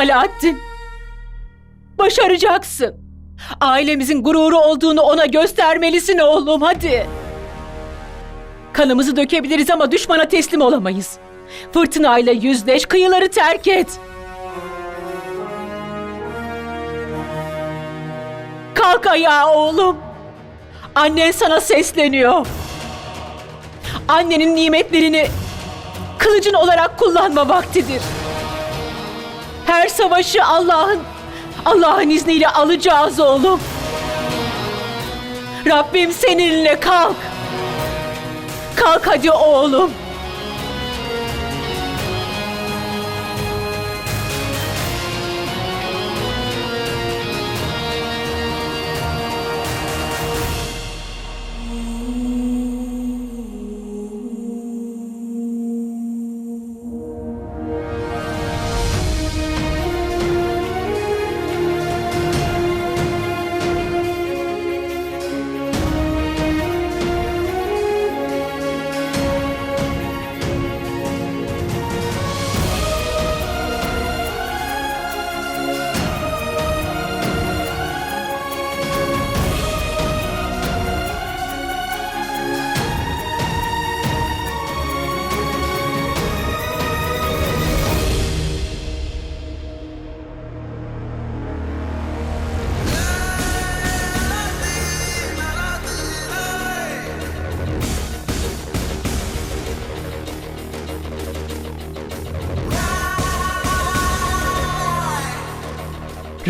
Alaaddin. Başaracaksın. Ailemizin gururu olduğunu ona göstermelisin oğlum hadi. Kanımızı dökebiliriz ama düşmana teslim olamayız. Fırtınayla yüzleş, kıyıları terk et. Kalk ayağa oğlum. Annen sana sesleniyor. Annenin nimetlerini kılıcın olarak kullanma vaktidir. Her savaşı Allah'ın Allah'ın izniyle alacağız oğlum. Rabbim seninle kalk. Kalk hadi oğlum.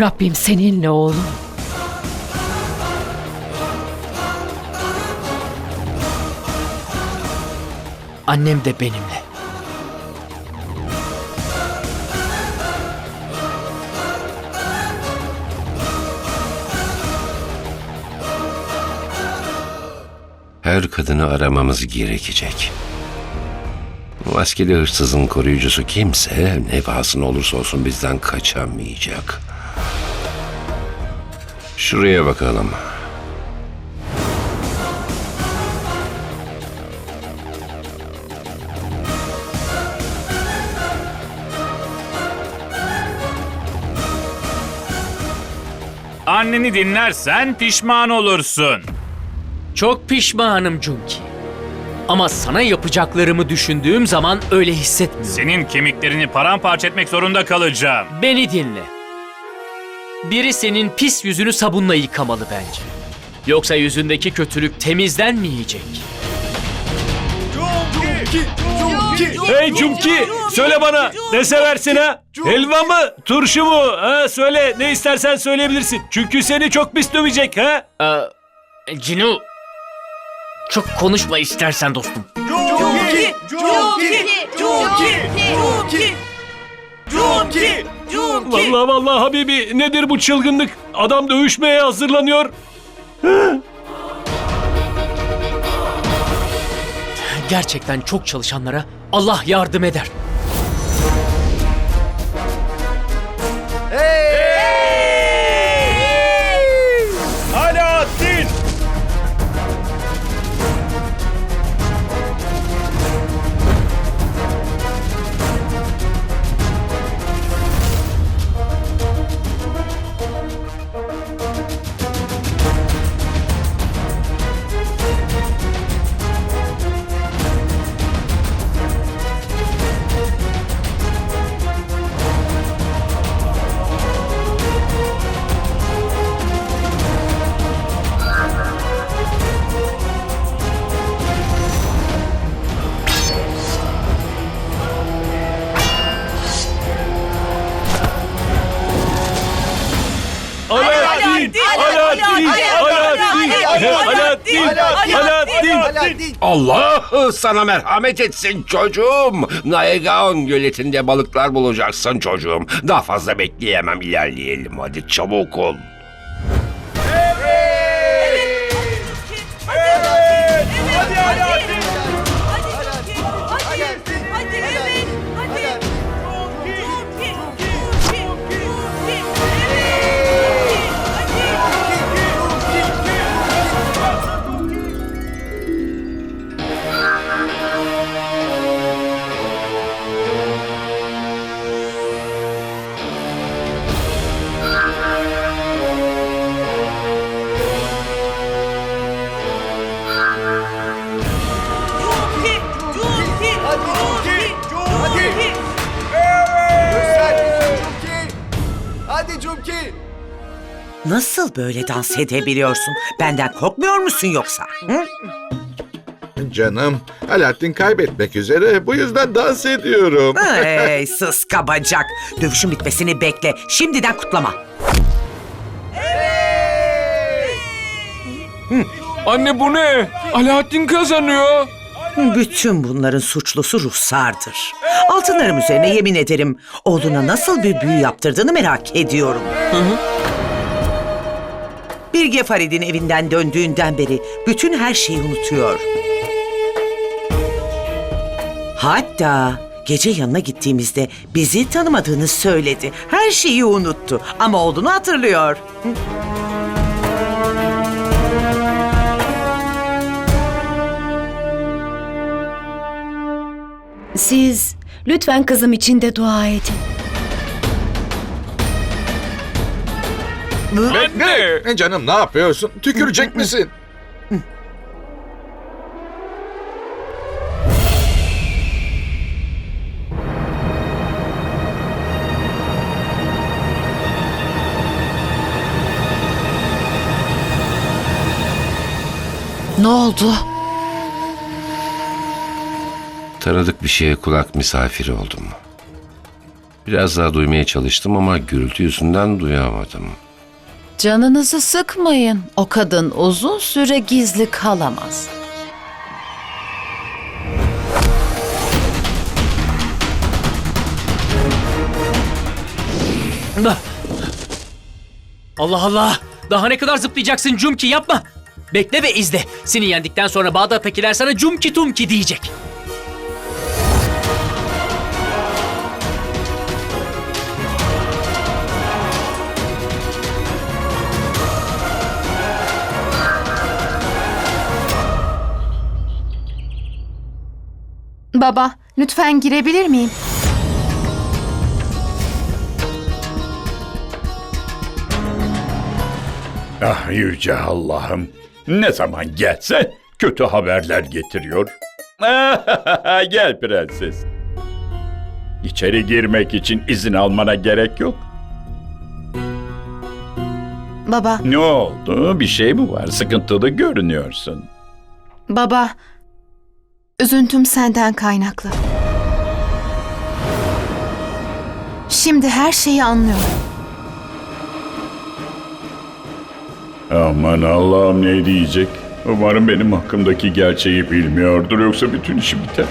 Rabbim seninle oğlum. Annem de benimle. Her kadını aramamız gerekecek. Maskeli hırsızın koruyucusu kimse ne pahasına olursa olsun bizden kaçamayacak. Şuraya bakalım. Anneni dinlersen pişman olursun. Çok pişmanım Junki. Ama sana yapacaklarımı düşündüğüm zaman öyle hissetmiyorum. Senin kemiklerini paramparça etmek zorunda kalacağım. Beni dinle. Biri senin pis yüzünü sabunla yıkamalı bence. Yoksa yüzündeki kötülük temizlenmeyecek. Hey Cumki, söyle bana ne seversin ha? Helva mı, turşu mu? Ha, söyle ne istersen söyleyebilirsin. Çünkü seni çok pis dövecek ha? Ee, Cinu, çok konuşma istersen dostum. Cumki! Cumki! Cumki! Cumki! Cumki! Cumki! Vallahi vallahi Habibi nedir bu çılgınlık? Adam dövüşmeye hazırlanıyor. Gerçekten çok çalışanlara Allah yardım eder. Allah sana merhamet etsin çocuğum. Naegaon göletinde balıklar bulacaksın çocuğum. Daha fazla bekleyemem ilerleyelim hadi çabuk ol. Nasıl böyle dans edebiliyorsun? Benden korkmuyor musun yoksa? Hı? Canım, Alaaddin kaybetmek üzere. Bu yüzden dans ediyorum. Ey sus kabacak. Dövüşün bitmesini bekle. Şimdiden kutlama. Anne bu ne? Alaaddin kazanıyor. Bütün bunların suçlusu Ruhsar'dır. Altınlarım üzerine yemin ederim. Oğluna nasıl bir büyü yaptırdığını merak ediyorum. Bilge Farid'in evinden döndüğünden beri bütün her şeyi unutuyor. Hatta gece yanına gittiğimizde bizi tanımadığını söyledi. Her şeyi unuttu ama oğlunu hatırlıyor. Siz lütfen kızım için de dua edin. Anne. Ne canım ne yapıyorsun? Tükürecek misin? Ne oldu? Tanıdık bir şeye kulak misafiri oldum. Biraz daha duymaya çalıştım ama gürültü yüzünden duyamadım. Canınızı sıkmayın. O kadın uzun süre gizli kalamaz. Ah! Allah Allah! Daha ne kadar zıplayacaksın Cumki yapma! Bekle ve izle. Seni yendikten sonra Bağdat'takiler sana Cumki Tumki diyecek. Baba, lütfen girebilir miyim? Ah yüce Allah'ım. Ne zaman gelse kötü haberler getiriyor. Gel prenses. İçeri girmek için izin almana gerek yok. Baba, Ne oldu? Bir şey mi var? Sıkıntılı görünüyorsun. baba. Üzüntüm senden kaynaklı. Şimdi her şeyi anlıyorum. Aman Allah'ım ne diyecek? Umarım benim hakkımdaki gerçeği bilmiyordur yoksa bütün işi biter.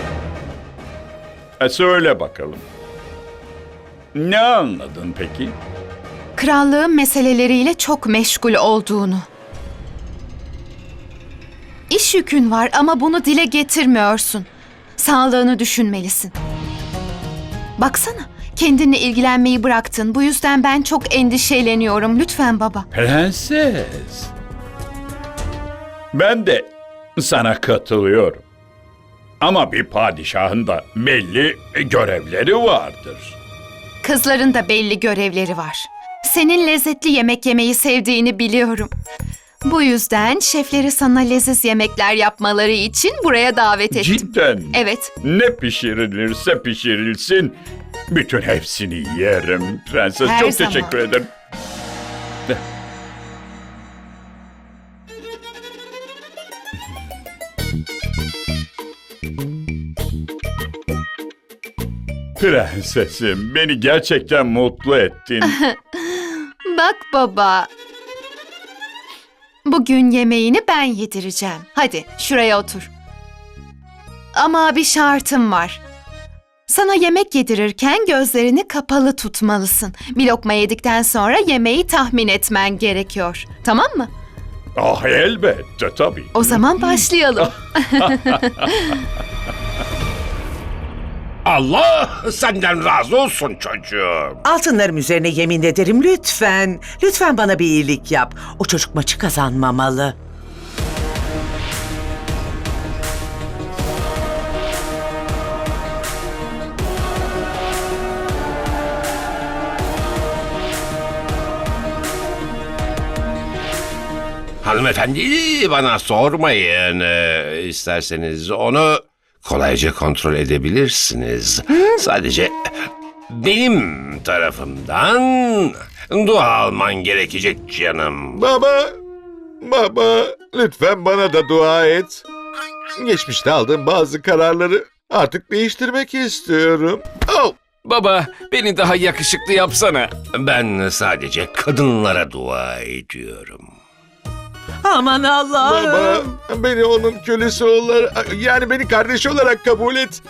E söyle bakalım. Ne anladın peki? Krallığın meseleleriyle çok meşgul olduğunu. İş yükün var ama bunu dile getirmiyorsun. Sağlığını düşünmelisin. Baksana, kendinle ilgilenmeyi bıraktın. Bu yüzden ben çok endişeleniyorum. Lütfen baba. Prenses. Ben de sana katılıyorum. Ama bir padişahın da belli görevleri vardır. Kızların da belli görevleri var. Senin lezzetli yemek yemeyi sevdiğini biliyorum. Bu yüzden şefleri sana leziz yemekler yapmaları için buraya davet ettim. Cidden. mi? Evet, Ne pişirilirse pişirilsin. Bütün hepsini yerim. Prenses Her çok zaman. teşekkür ederim. Prensesim beni gerçekten mutlu ettin. bak baba. Bugün yemeğini ben yedireceğim. Hadi şuraya otur. Ama bir şartım var. Sana yemek yedirirken gözlerini kapalı tutmalısın. Bir lokma yedikten sonra yemeği tahmin etmen gerekiyor. Tamam mı? ah elbette tabii. O zaman başlayalım. Allah senden razı olsun çocuğum. Altınlarım üzerine yemin ederim lütfen. Lütfen bana bir iyilik yap. O çocuk maçı kazanmamalı. Hanımefendi bana sormayın. Ee, isterseniz onu kolayca kontrol edebilirsiniz. Sadece benim tarafımdan Dua alman gerekecek canım. Baba, baba lütfen bana da dua et. Geçmişte aldığım bazı kararları artık değiştirmek istiyorum. Oh, Baba beni daha yakışıklı yapsana. Ben sadece kadınlara dua ediyorum. Aman Allah'ım. baba beni onun kölesi olarak yani beni kardeşi olarak kabul et.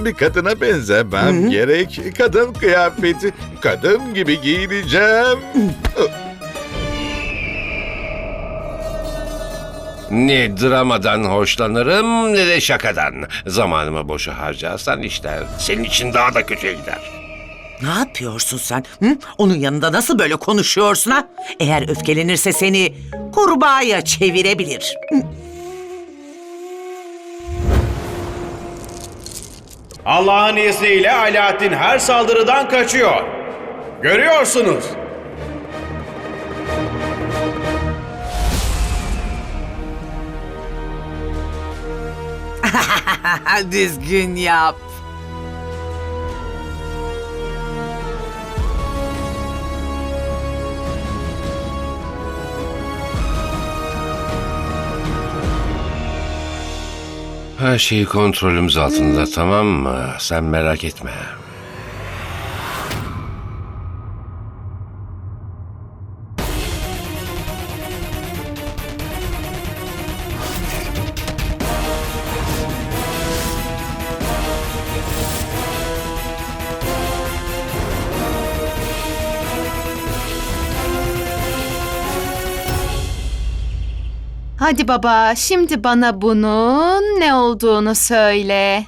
Bir kadına benzemem gerek. Kadın kıyafeti, kadın gibi giyineceğim. Ne dramadan hoşlanırım ne de şakadan. Zamanımı boşa harcarsan işler senin için daha da kötüye gider. Ne yapıyorsun sen? Hı? Onun yanında nasıl böyle konuşuyorsun ha? Eğer öfkelenirse seni kurbağaya çevirebilir. Hı. Allah'ın izniyle Alaaddin her saldırıdan kaçıyor. Görüyorsunuz. Düzgün yap. Her şey kontrolümüz altında tamam mı? Sen merak etme. Hadi baba, şimdi bana bunun ne olduğunu söyle.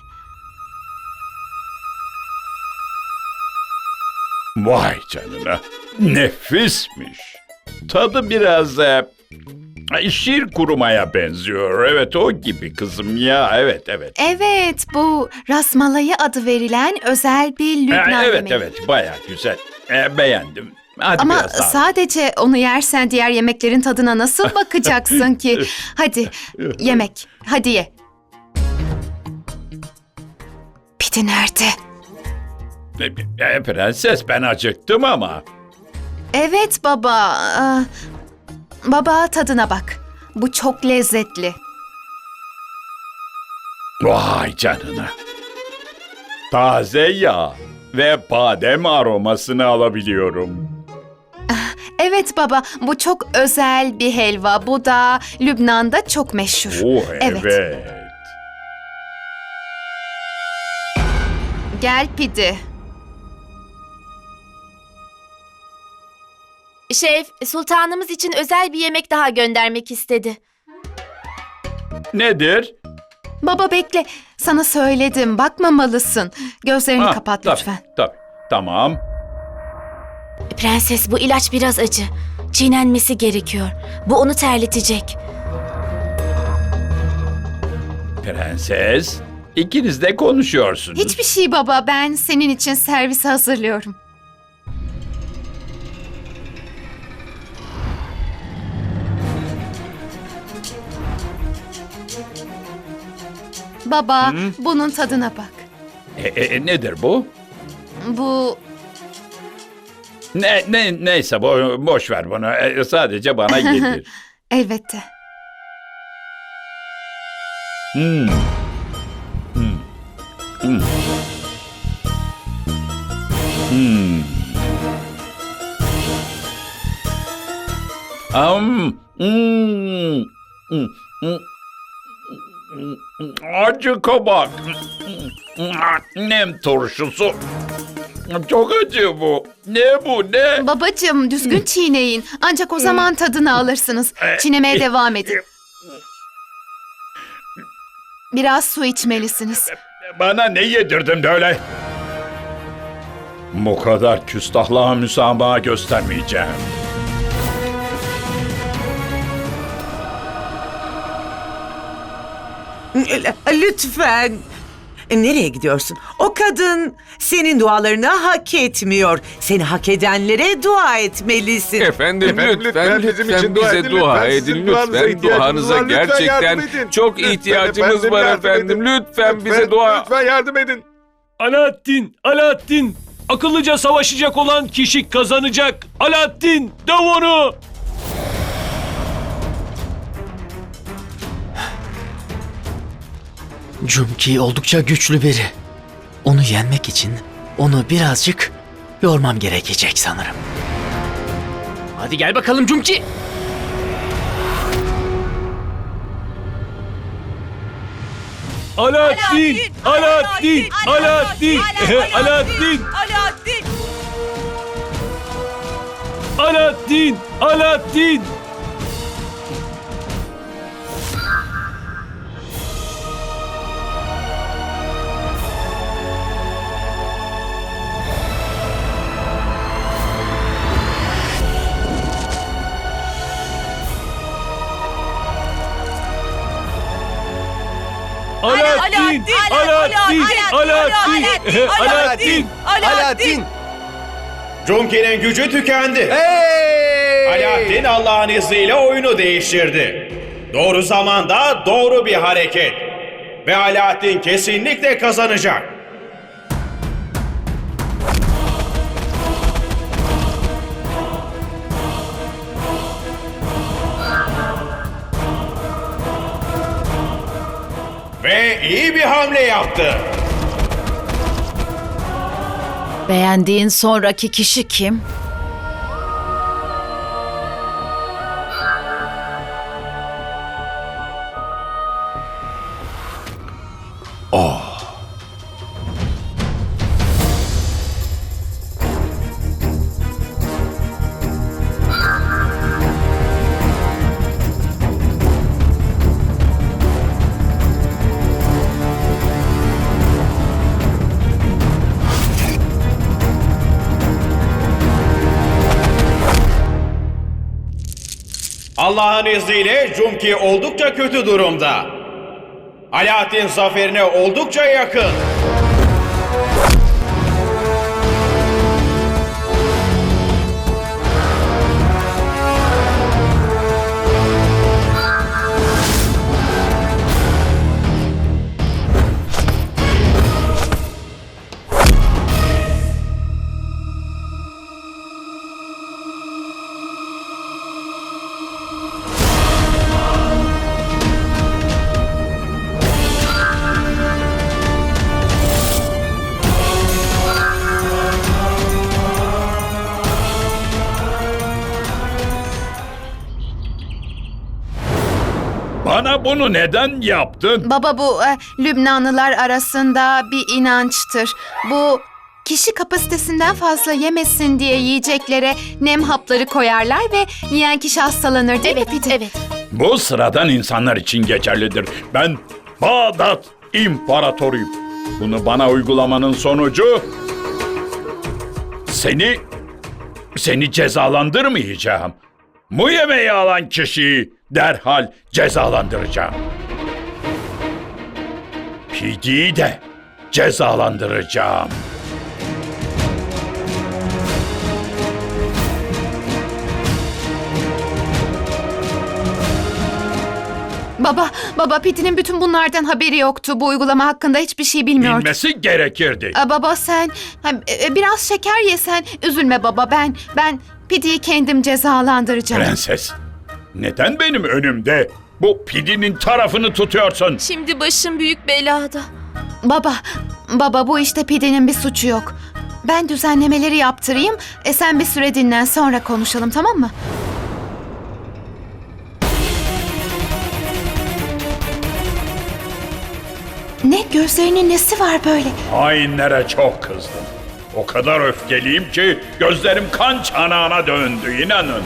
Vay canına. Nefismiş. Tadı biraz e, şir kurumaya benziyor. Evet o gibi kızım ya. Evet evet. Evet, bu rasmalayı adı verilen özel bir E, Lübnan evet yemeği. evet baya güzel. E, beğendim. Hadi Ama biraz daha. sadece onu yersen diğer yemeklerin tadına nasıl bakacaksın ki? Hadi yemek, hadi ye. Pide nerede? E, e, prenses ben acıktım ama. Evet baba. Aa, Baba tadına bak. Bu çok lezzetli. Vay canına. Taze yağ ve badem aromasını alabiliyorum. Evet baba, bu çok özel bir helva. Bu da Lübnan'da çok meşhur. Oh Evet. evet. Gel pidi. Şef, sultanımız için özel bir yemek daha göndermek istedi. Nedir? Baba bekle. Sana söyledim. Bakmamalısın. Gözlerini Ha, kapat tabii, lütfen. Tabii. Tamam. Prenses bu ilaç biraz acı. Çiğnenmesi gerekiyor. Bu onu terletecek. Prenses, ikiniz de konuşuyorsunuz. Hiçbir şey baba. Ben senin için servis hazırlıyorum. Baba, bunun tadına bak. E, e, nedir bu? Bu Ne, ne neyse bo boş ver bunu. E, sadece bana yedir. elbette. Hmm. Hmm. Hmm. Hmm. Am. Hmm. Hmm. Hmm. Acı kabak. Nem turşusu. Çok acı bu. Ne bu ne? Babacım düzgün çiğneyin. Ancak o zaman tadını alırsınız. Çiğnemeye devam edin. Biraz su içmelisiniz. Bana ne yedirdin de öyle? Bu kadar küstahlığa müsamaha göstermeyeceğim. Lütfen. Nereye gidiyorsun? O kadın senin dualarını hak etmiyor. Seni hak edenlere dua etmelisin. Efendim, Efendim, lütfen, lütfen bizim lütfen için dua bize edin, dua lütfen. edin. Sizin duanıza Lütfen ihtiyacımız duanıza var. Lütfen gerçekten yardım edin. çok Lütfen ihtiyacımız efendim, var yardım efendim. edin. Lütfen bize Lütfen, dua... Lütfen yardım edin. Alaaddin, Alaaddin. Akıllıca savaşacak olan kişi kazanacak. Alaaddin döv onu. Cumki oldukça güçlü biri. Onu yenmek için onu birazcık yormam gerekecek sanırım. Hadi gel bakalım Cumki. Alaaddin, Alaaddin, Alaaddin, Alaaddin, Alaaddin, Alaaddin. Alaaddin, Alaaddin, Alaaddin, Alaaddin, Alaaddin. Cumki'nin gücü tükendi. Alaaddin Allah'ın izniyle oyunu değiştirdi. Doğru zamanda doğru bir hareket. Ve Alaaddin kesinlikle kazanacak. Ve iyi bir hamle yaptı. Beğendiğin sonraki kişi kim? Allah'ın izniyle Cumki oldukça kötü durumda. Alaaddin zaferine oldukça yakın. Bunu neden yaptın? Baba bu e, Lübnanlılar arasında bir inançtır. Bu kişi kapasitesinden fazla yemesin diye yiyeceklere nem hapları koyarlar ve yiyen kişi hastalanır değil Evet, mi Piti? evet. Bu sıradan insanlar için geçerlidir. Ben Bağdat İmparatoruyum. Bunu bana uygulamanın sonucu seni seni cezalandırmayacağım. Bu yemeği alan kişiyi derhal cezalandıracağım. Pidiyi de cezalandıracağım. Baba, baba Piti'nin bütün bunlardan haberi yoktu. Bu uygulama hakkında hiçbir şey bilmiyordu. Bilmesi gerekirdi. Aa, baba sen ha, e, biraz şeker yesen üzülme baba ben ben Piti'yi kendim cezalandıracağım. Prenses, neden benim önümde bu pidinin tarafını tutuyorsun? Şimdi başım büyük belada. Baba, baba bu işte Piti'nin bir suçu yok. Ben düzenlemeleri yaptırayım. E sen bir süre dinlen sonra konuşalım tamam mı? Ne gözlerinin nesi var böyle? Hainlere çok kızdım. O kadar öfkeliyim ki gözlerim kan çanağına döndü inanın.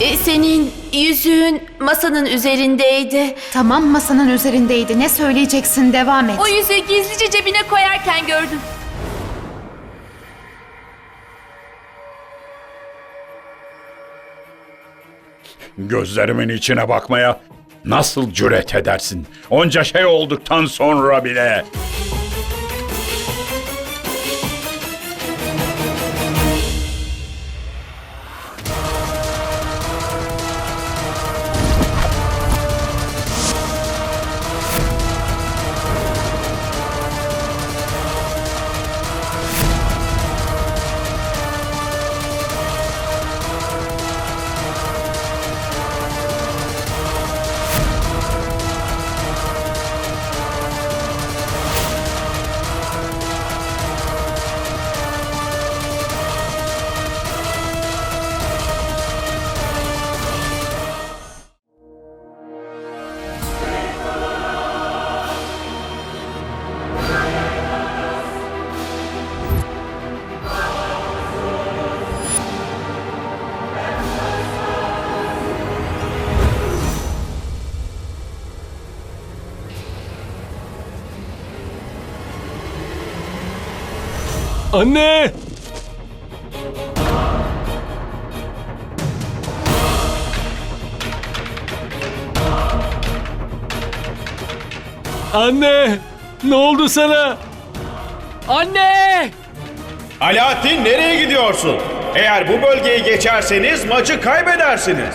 E, senin yüzüğün masanın üzerindeydi. Tamam masanın üzerindeydi. Ne söyleyeceksin devam et. O yüzüğü gizlice cebine koyarken gördüm. Gözlerimin içine bakmaya nasıl cüret edersin? Onca şey olduktan sonra bile. Anne! Anne! Ne oldu sana? Anne! Alaaddin nereye gidiyorsun? Eğer bu bölgeyi geçerseniz maçı kaybedersiniz.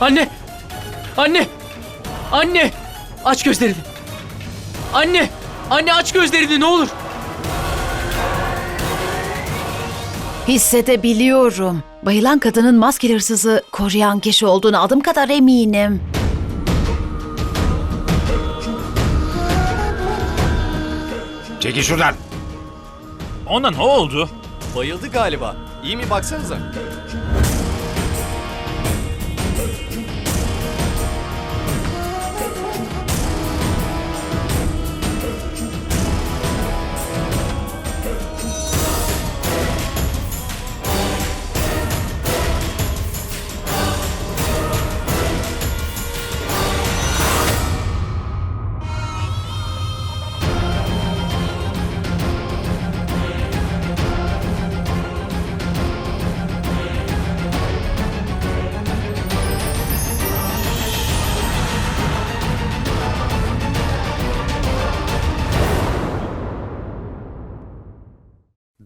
Anne! Anne! Anne! Aç gözlerini. Anne! Anne aç gözlerini ne olur. Hissedebiliyorum. Bayılan kadının maskeli hırsızı koruyan kişi olduğunu adım kadar eminim. Çekil şuradan. Ona ne oldu? Bayıldı galiba. İyi mi baksanıza.